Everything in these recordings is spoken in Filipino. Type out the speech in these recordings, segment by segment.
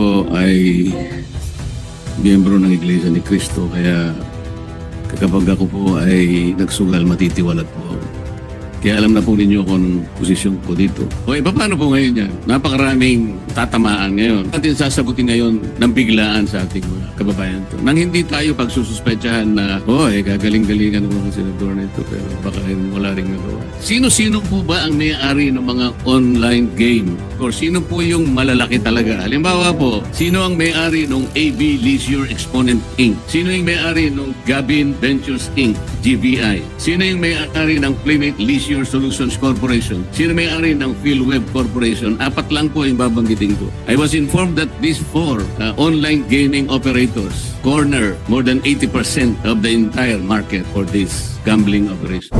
po ay miyembro ng Iglesia ni Cristo kaya kapag ako po ay nagsugal matitiwalat po. Kaya alam na po ninyo kung posisyon ko dito. O eh, paano po ngayon yan? Napakaraming tatamaan ngayon. Atin sasagutin ngayon ng biglaan sa ating mga kababayan to. Nang hindi tayo pagsususpetsahan na, oh eh, gagaling-galingan ng mga senador na ito, pero baka rin wala rin nagawa. Sino-sino po ba ang may-ari ng mga online game? Or sino po yung malalaki talaga? Halimbawa po, sino ang may-ari ng AB Leisure Exponent Inc? Sino yung may-ari ng Gabin Ventures Inc? GVI? Sino yung may-ari ng Playmate Leisure Solutions Corporation? Sino may-ari ng PhilWeb Corporation? Apat lang po yung babanggitin ko. I was informed that these four uh, online gaming operators corner more than 80% of the entire market for this gambling operation.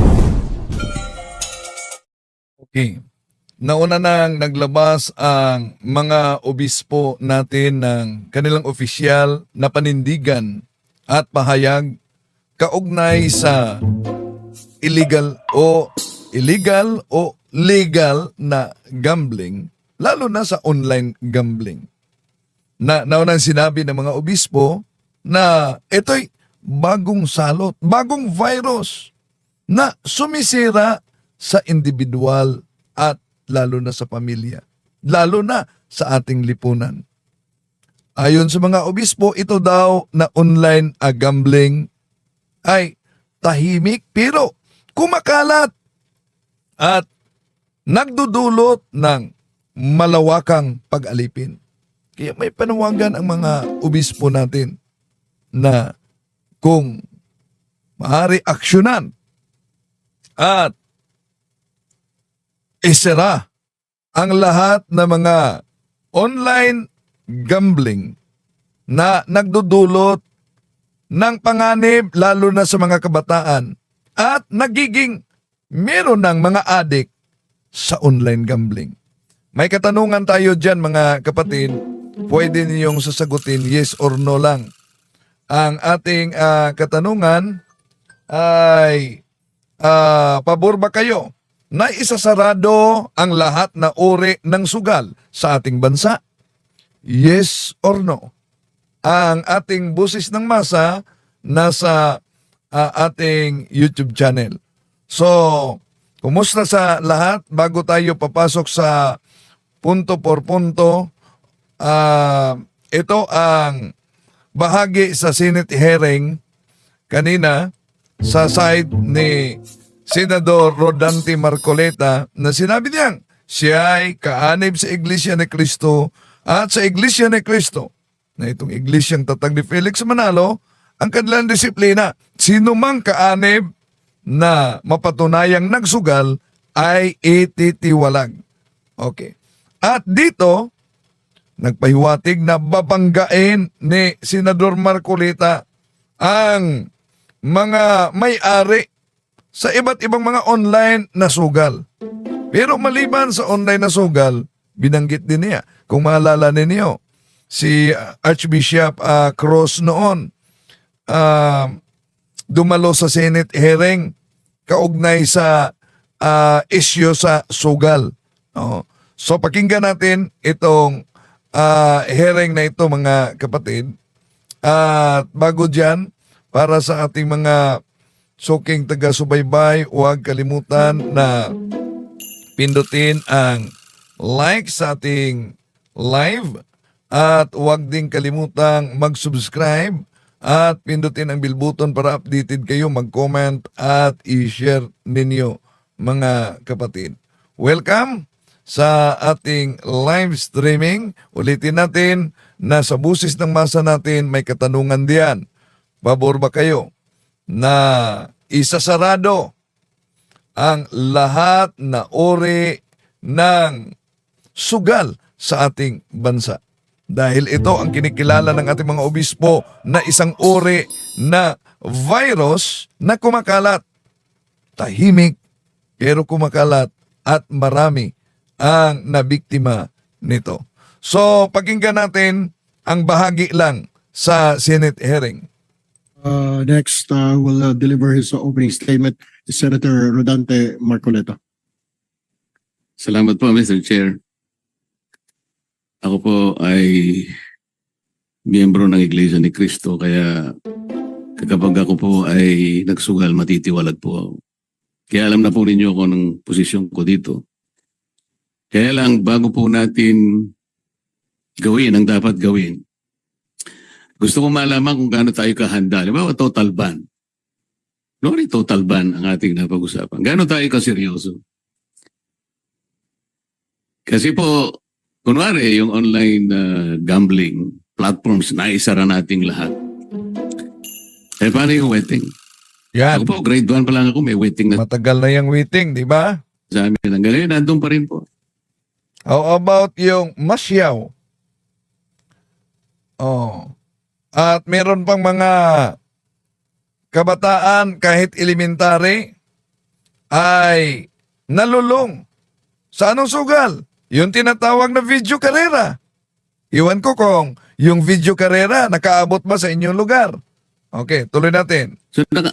Okay. Nauna nang naglabas ang mga obispo natin ng kanilang opisyal na panindigan at pahayag kaugnay sa illegal o illegal o legal na gambling, lalo na sa online gambling. Na naunang sinabi ng mga obispo na ito'y bagong salot, bagong virus na sumisira sa individual at lalo na sa pamilya, lalo na sa ating lipunan. Ayon sa mga obispo, ito daw na online ah, gambling ay tahimik pero kumakalat at nagdudulot ng malawakang pag-alipin. Kaya may panawagan ang mga obispo natin na kung maaari aksyonan at isera ang lahat ng mga online gambling na nagdudulot ng panganib lalo na sa mga kabataan at nagiging meron ng mga adik sa online gambling. May katanungan tayo dyan mga kapatid. Pwede ninyong sasagutin yes or no lang. Ang ating ah, katanungan ay ah, pabor ba kayo na isasarado ang lahat na uri ng sugal sa ating bansa? Yes or no? Ang ating busis ng masa nasa ah, ating YouTube channel. So, kumusta sa lahat? Bago tayo papasok sa punto por punto, ah, ito ang bahagi sa Senate hearing kanina sa side ni Senador Rodante Marcoleta na sinabi niyang siya ay kaanib sa Iglesia ni Cristo at sa Iglesia ni Cristo na itong iglesyang tatag ni Felix Manalo ang kanilang disiplina. Sino mang kaanib na mapatunayang nagsugal ay ititiwalag. Okay. At dito, nagpahiwatig na babanggain ni Senador Marcolita ang mga may-ari sa iba't ibang mga online na sugal. Pero maliban sa online na sugal, binanggit din niya. Kung maalala ninyo, si Archbishop uh, Cross noon, uh, dumalo sa Senate hearing kaugnay sa uh, issue sa sugal. Oo. So pakinggan natin itong uh, hearing na ito mga kapatid. At bago dyan, para sa ating mga suking taga-subaybay, huwag kalimutan na pindutin ang like sa ating live at huwag din kalimutang mag-subscribe at pindutin ang bell button para updated kayo, mag-comment at i-share ninyo mga kapatid. Welcome sa ating live streaming. Ulitin natin na sa busis ng masa natin may katanungan diyan. Pabor ba kayo na isasarado ang lahat na uri ng sugal sa ating bansa? Dahil ito ang kinikilala ng ating mga obispo na isang uri na virus na kumakalat. Tahimik pero kumakalat at marami ang nabiktima nito. So, pakinggan natin ang bahagi lang sa Senate hearing. Uh, next, uh, will uh, deliver his opening statement Senator Rodante Marcoleta. Salamat po, Mr. Chair. Ako po ay miyembro ng Iglesia ni Cristo kaya kapag ako po ay nagsugal, matitiwalag po ako. Kaya alam na po ninyo ako ng posisyon ko dito. Kaya lang, bago po natin gawin ang dapat gawin, gusto ko malaman kung gaano tayo kahanda. Halimbawa, total ban. Nori total ban ang ating napag-usapan. Gaano tayo kaseryoso? Kasi po, kunwari, yung online uh, gambling platforms, naisara nating lahat. Eh, paano yung waiting? Yan. Ako po, grade 1 pa lang ako, may waiting na Matagal na yung waiting, di ba? sa amin. Hanggang ngayon, nandun pa rin po. How about yung masyaw? Oh. At meron pang mga kabataan kahit elementary ay nalulong sa anong sugal? Yung tinatawag na video karera. Iwan ko kung yung video karera nakaabot ba sa inyong lugar. Okay, tuloy natin. So, naka,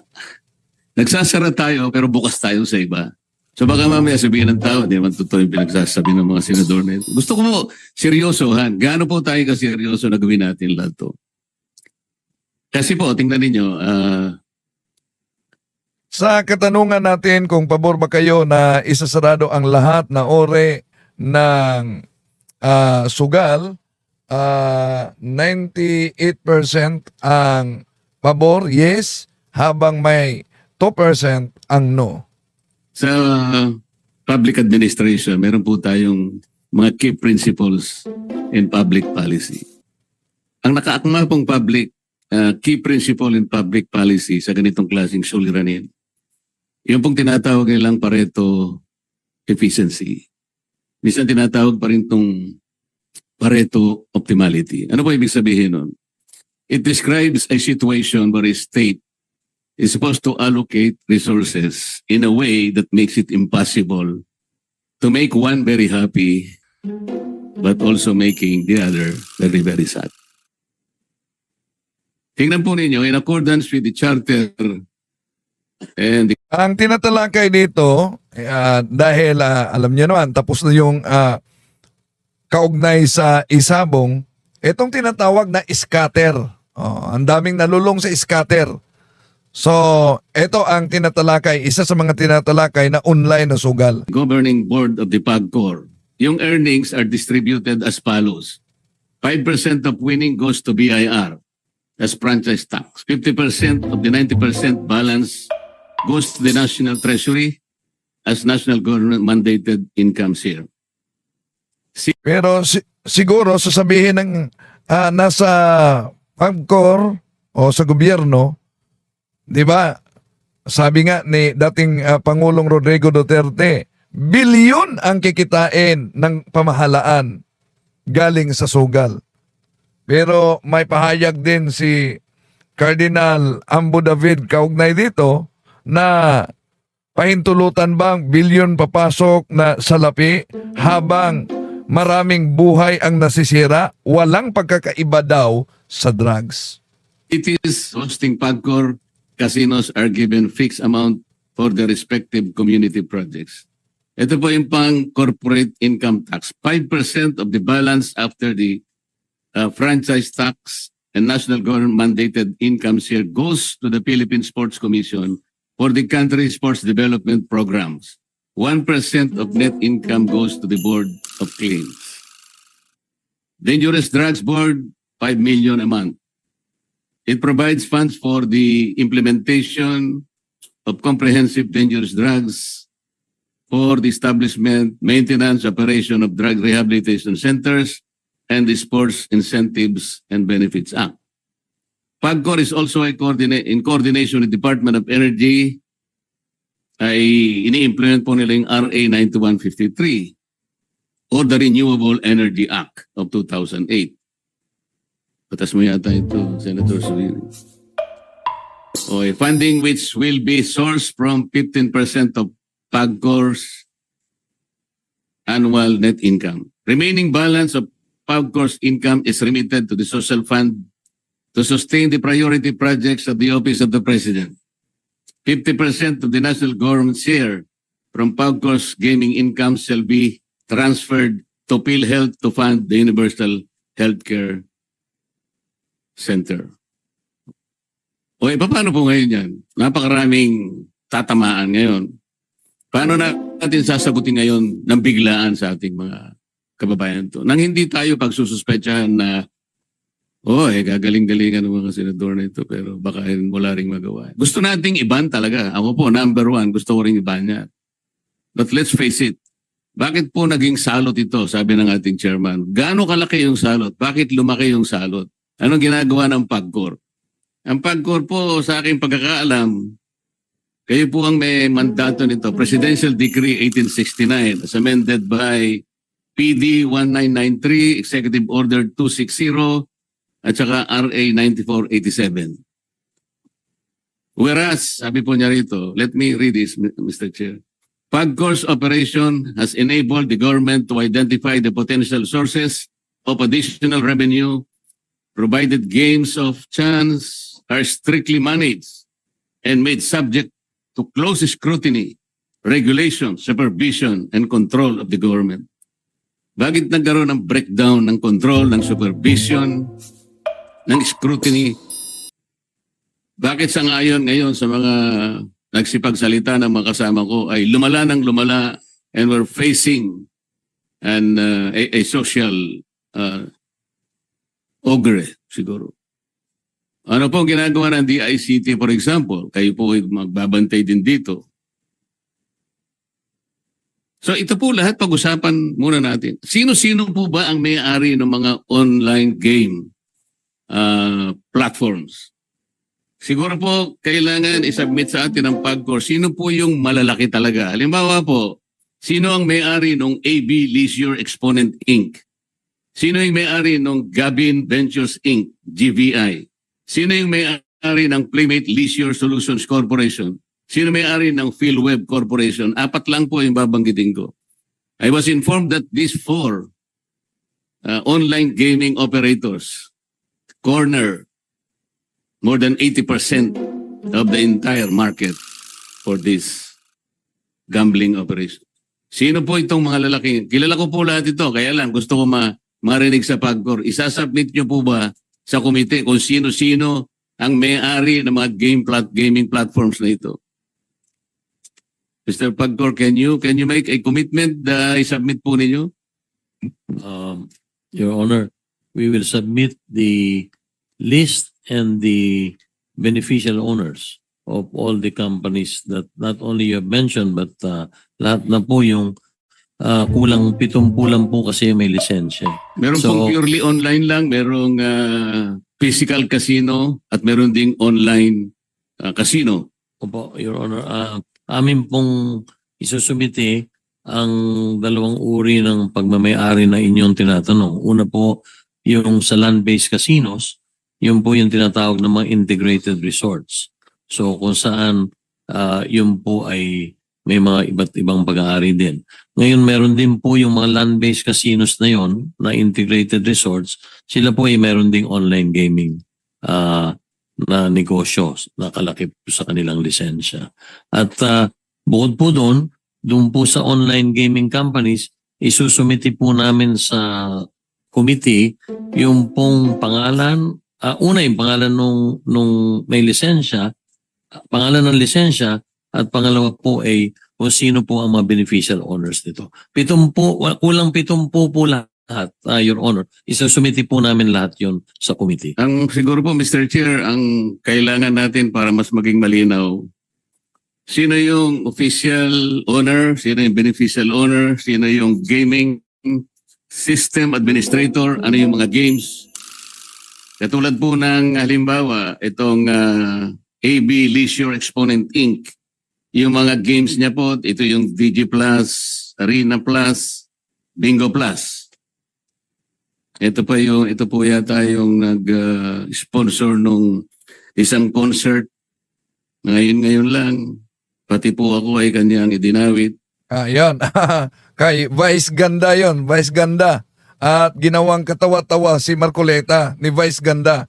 nagsasara tayo, pero bukas tayo sa iba. So baka mamaya sabihin ng tao, di naman totoo yung pinagsasabi ng mga senador na ito. Gusto ko mo, seryosohan. Gaano po tayo ka-seryoso na gawin natin lahat to? Kasi po, tingnan ninyo, ah, Sa katanungan natin kung pabor ba kayo na isasarado ang lahat na ore ng ah, sugal, ah, 98% ang pabor, yes, habang may 2% ang no. sa public administration, meron po tayong mga key principles in public policy. Ang nakaakma pong public, ah, key principle in public policy sa ganitong klaseng suliranin, yung pong tinatawag nilang Pareto efficiency. Minsan tinatawag pa rin itong Pareto optimality. Ano po ibig sabihin nun? It describes a situation where a state is supposed to allocate resources in a way that makes it impossible to make one very happy but also making the other very, very sad. Tingnan po ninyo, in accordance with the charter and the Ang tinatalakay dito, ah, dahil ah, alam niyo naman, tapos na yung ah, kaugnay sa isabong, itong tinatawag na scatter. Oh, ang daming nalulong sa scatter. So, ito ang tinatalakay, isa sa mga tinatalakay na online na sugal. governing board of the PAGCOR, yung earnings are distributed as follows. 5% of winning goes to BIR as franchise tax. 50% of the 90% balance goes to the National Treasury as national government mandated income share. Pero si- siguro sasabihin ng ah, nasa PAGCOR o sa gobyerno, 'di ba? Sabi nga ni dating ah, Pangulong Rodrigo Duterte, bilyon ang kikitain ng pamahalaan galing sa sugal. Pero may pahayag din si Cardinal Ambo David kaugnay dito na pahintulutan bang bilyon papasok na salapi habang maraming buhay ang nasisira, walang pagkakaiba daw sa drugs. It is hosting PAGCOR casinos are given fixed amount for the respective community projects. Ito po yung pang corporate income tax. 5% of the balance after the uh, franchise tax and national government mandated income share goes to the Philippine Sports Commission for the country sports development programs. 1% of net income goes to the Board of Claims. Dangerous Drugs Board, 5 million a month. It provides funds for the implementation of comprehensive dangerous drugs for the establishment, maintenance, operation of drug rehabilitation centers and the Sports Incentives and Benefits Act. PAGCOR is also a coordinate, in coordination with Department of Energy ay ini-implement po nila yung RA 9153 or the Renewable Energy Act of 2008. Batas mo yata ito, Senator Surili. Okay, funding which will be sourced from 15% of PAGCOR's annual net income. Remaining balance of PAGCOR's income is remitted to the social fund to sustain the priority projects of the Office of the President. 50% of the national government share from PAGCOR's gaming income shall be transferred to PhilHealth to fund the universal healthcare center. O eh, paano po ngayon yan? Napakaraming tatamaan ngayon. Paano na natin sasagutin ngayon ng biglaan sa ating mga kababayan to? Nang hindi tayo pagsususpetsahan na oh, eh, gagaling-galingan ng mga senador na ito pero baka wala ring magawa. Gusto nating iban talaga. Ako po, number one, gusto ko ring iban yan. But let's face it, bakit po naging salot ito, sabi ng ating chairman? Gaano kalaki yung salot? Bakit lumaki yung salot? Anong ginagawa ng PAGCOR? Ang PAGCOR po, sa aking pagkakaalam, kayo po ang may mandato nito. Presidential Decree 1869 as amended by PD 1993, Executive Order 260, at saka RA 9487. Whereas, sabi po niya rito, let me read this, Mr. Chair. PAGCOR's operation has enabled the government to identify the potential sources of additional revenue, provided games of chance are strictly managed and made subject to close scrutiny, regulation, supervision, and control of the government. Bakit nagkaroon ng breakdown ng control, ng supervision, ng scrutiny? Bakit sa ngayon ngayon sa mga nagsipagsalita ng mga kasama ko ay lumala ng lumala and we're facing an, uh, a, a social uh, ogre siguro. Ano po ang ginagawa ng DICT for example? Kayo po ay magbabantay din dito. So ito po lahat pag-usapan muna natin. Sino-sino po ba ang may-ari ng mga online game uh, platforms? Siguro po kailangan isubmit sa atin ang PAGCOR. Sino po yung malalaki talaga? Halimbawa po, sino ang may-ari ng AB Leisure Exponent Inc.? Sino yung may-ari ng Gabin Ventures Inc., GVI? Sino yung may-ari ng Playmate Leisure Solutions Corporation? Sino may-ari ng PhilWeb Corporation? Apat lang po yung babanggitin ko. I was informed that these four uh, online gaming operators corner more than 80% of the entire market for this gambling operation. Sino po itong mga lalaki? Kilala ko po lahat ito, kaya lang gusto ko ma marinig sa PAGCOR. Isasubmit nyo po ba sa komite kung sino-sino ang may-ari ng mga game plat gaming platforms na ito? Mr. Pagcor, can you can you make a commitment na i-submit po ninyo? Um, Your Honor, we will submit the list and the beneficial owners of all the companies that not only you have mentioned but uh, lahat na po yung uh, kulang pitumpu lang po kasi may lisensya. Meron So- pong purely online lang, merong ah, physical casino at meron ding online ah, casino. Opo, Your Honor, uh, amin pong isusumite ang dalawang uri ng pagmamayari na inyong tinatanong. Una po, yung sa land-based casinos, yun po yung tinatawag ng mga integrated resorts. So kung saan ah, yun po ay may mga iba't ibang pag-aari din. Ngayon meron din po yung mga land-based casinos na yon na integrated resorts. Sila po ay meron ding online gaming ah, na negosyo na kalaki po sa kanilang lisensya. At ah, bukod po doon, doon po sa online gaming companies, isusumiti po namin sa committee yung pong pangalan, ah, una yung pangalan nung, nung may lisensya, pangalan ng lisensya, at pangalawa po ay kung sino po ang mga beneficial owners nito. Pitumpu, wa- kulang pitumpu po lahat, ah, Your Honor. Isusumiti po namin lahat yon sa committee. Ang siguro po Mr. Chair, ang kailangan natin para mas maging malinaw, sino yung official owner, sino yung beneficial owner, sino yung gaming system administrator, ano yung mga games. Katulad po ng halimbawa, itong ah, AB Leisure Exponent Inc. Yung mga games niya po, ito yung DG Plus, Arena Plus, Bingo Plus. Ito pa yung ito po yata yung nag-sponsor nung isang concert. Ngayon ngayon lang pati po ako ay kanyang idinawit. Ah, yan. Kay Vice Ganda yon, Vice Ganda. At ginawang katawa-tawa si Marcoleta ni Vice Ganda.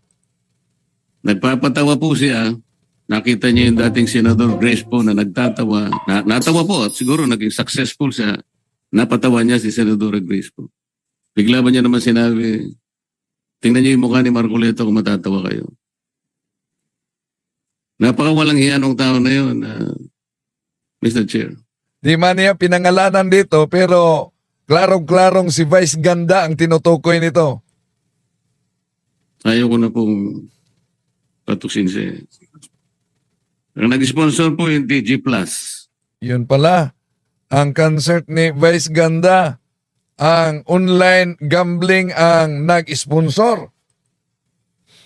Nagpapatawa po siya. Nakita niya yung dating Senador Grace po na nagtatawa. Na, natawa po at siguro naging successful siya. Napatawa niya si Senador Grace po. Bigla ba niya naman sinabi, Tingnan niyo yung mukha ni Marcoleta kung matatawa kayo. Napakawalang hiya ng tao na yun, ah, Mr. Chair. Di man niya pinangalanan dito pero klarong-klarong si Vice Ganda ang tinutukoy nito. Ayaw ko na pong patuksin eh. Ang nag-sponsor po yung DG Plus. Yun pala, ang concert ni Vice Ganda, ang online gambling ang nag-sponsor.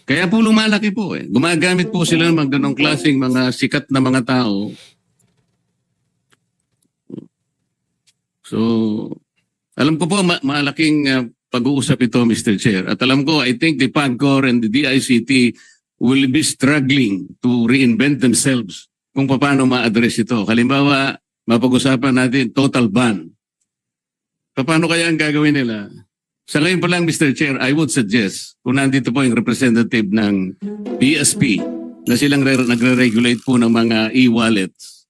Kaya po lumalaki po eh. Gumagamit po sila ng mga ganong klaseng mga sikat na mga tao. So, alam ko po ma- malaking uh, pag-uusap ito, Mr. Chair. At alam ko, I think the PAGCOR and the DICT will be struggling to reinvent themselves kung paano ma-address ito. Halimbawa, mapag-usapan natin total ban. Paano kaya ang gagawin nila? Sa ngayon pa lang, Mr. Chair, I would suggest, kung nandito po yung representative ng BSP, na silang re- nagre-regulate po ng mga e-wallets.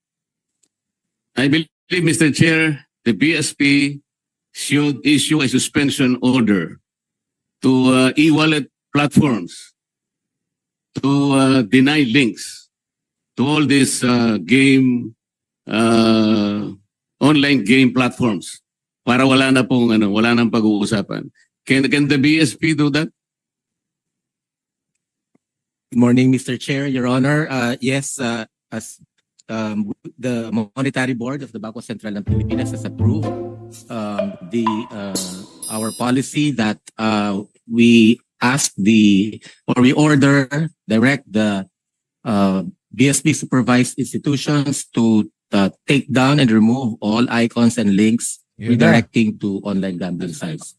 I believe, Mr. Chair, the BSP should issue a suspension order to uh, e-wallet platforms to uh, deny links to all these uh, game, uh, online game platforms para wala na pong ano, wala nang pag-uusapan. Can can the BSP do that? Good morning, Mr. Chair, Your Honor. Uh, yes, uh, as um, the Monetary Board of the Bangko Sentral ng Pilipinas has approved um, the uh, our policy that uh, we ask the or we order direct the uh, BSP supervised institutions to uh, take down and remove all icons and links Yun na. redirecting to online gambling sites.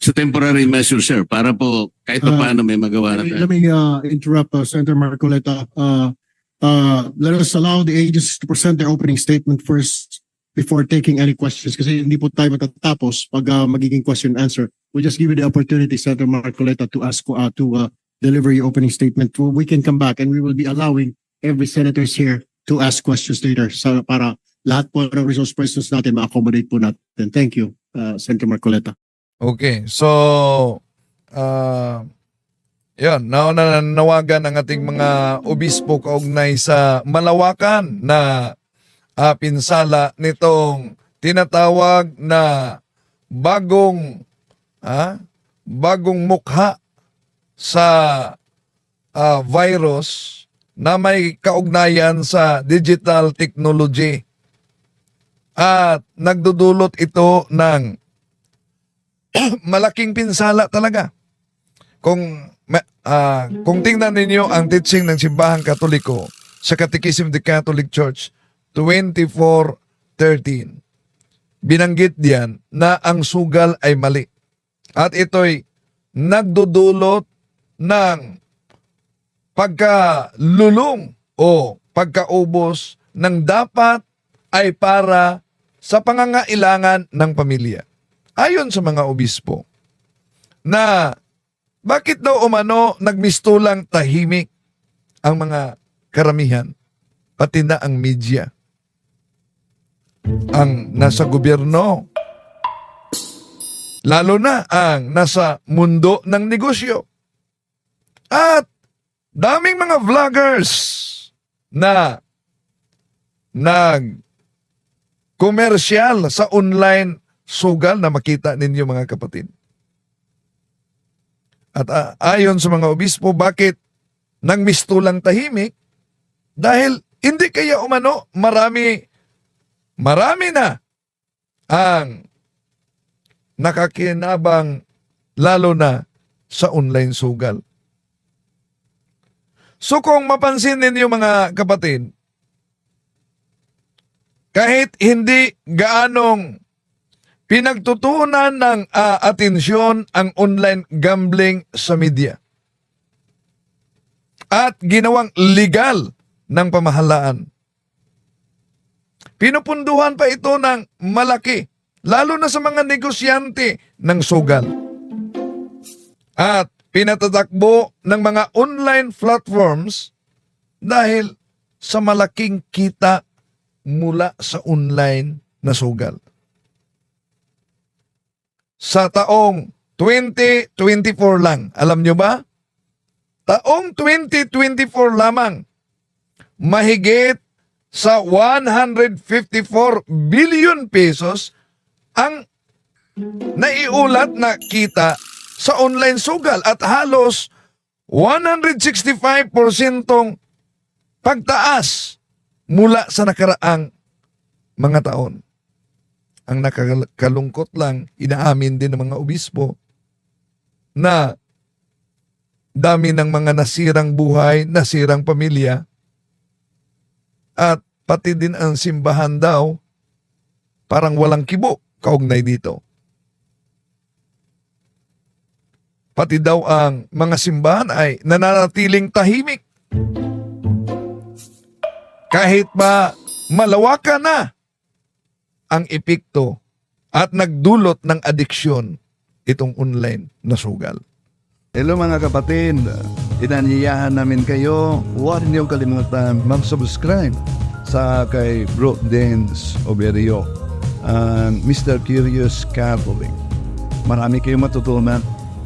Sa temporary measure, sir, para po kahit pa Uh, paano may magawa na Let me, tayo. let me uh, interrupt uh, Senator Marcoleta. Uh, uh, let us allow the agencies to present their opening statement first before taking any questions kasi hindi po tayo matatapos pag uh, magiging question and answer. We'll just give you the opportunity, Senator Marcoleta, to ask uh, to uh, deliver your opening statement. We can come back and we will be allowing every senators here to ask questions later sa para lahat po ng resource persons natin ma-accommodate po natin. Thank you, uh, Senator Marcoleta. Okay, so uh, nauna na nawagan ang ating mga obispo kaugnay sa malawakan na uh, pinsala nitong tinatawag na bagong ah, bagong mukha sa ah, virus na may kaugnayan sa digital technology. At nagdudulot ito ng malaking pinsala talaga. Kung ah, kung tingnan ninyo ang teaching ng Simbahan Katoliko sa Catechism of the Catholic Church 2413, binanggit diyan na ang sugal ay mali. At ito'y nagdudulot ng pagkalulong o pagkaubos ng dapat ay para sa pangangailangan ng pamilya. Ayon sa mga obispo, na bakit daw umano nagmistulang tahimik ang mga karamihan, pati na ang media. Ang nasa gobyerno, lalo na ang nasa mundo ng negosyo. At daming mga vloggers na nag komersyal sa online sugal na makita ninyo mga kapatid. At ah, ayon sa mga obispo, bakit nang mistulang tahimik? Dahil hindi kaya umano marami, marami na ang nakakinabang lalo na sa online sugal. So kung mapansin ninyo mga kapatid, kahit hindi gaanong pinagtutunan ng ah, atensyon ang online gambling sa media at ginawang legal ng pamahalaan. Pinupunduhan pa ito ng malaki, lalo na sa mga negosyante ng sugal. At pinatatakbo ng mga online platforms dahil sa malaking kita mula sa online na sugal. Sa taong 2024 lang. Alam nyo ba? Taong 2024 lamang, mahigit sa 154 billion pesos ang naiulat na kita sa online sugal at halos 165% pagtaas mula sa nakaraang mga taon. Ang nakakalungkot lang, inaamin din ng mga obispo na dami ng mga nasirang buhay, nasirang pamilya, at pati din ang simbahan daw, parang walang kibo kaugnay dito. Pati daw ang mga simbahan ay nananatiling tahimik. Kahit pa malawakan na ang epekto at nagdulot ng adiksyon itong online na sugal. Hello mga kapatid, inanyayahan namin kayo, huwag niyo kalimutan mag-subscribe sa kay Bro Dance Oberio and Mr. Curious Catholic. Marami kayong matutunan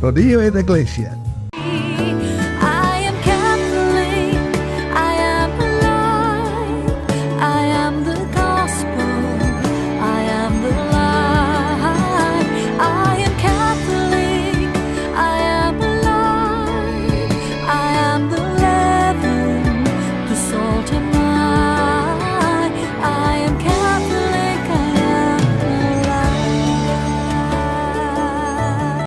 Los DJs de iglesia.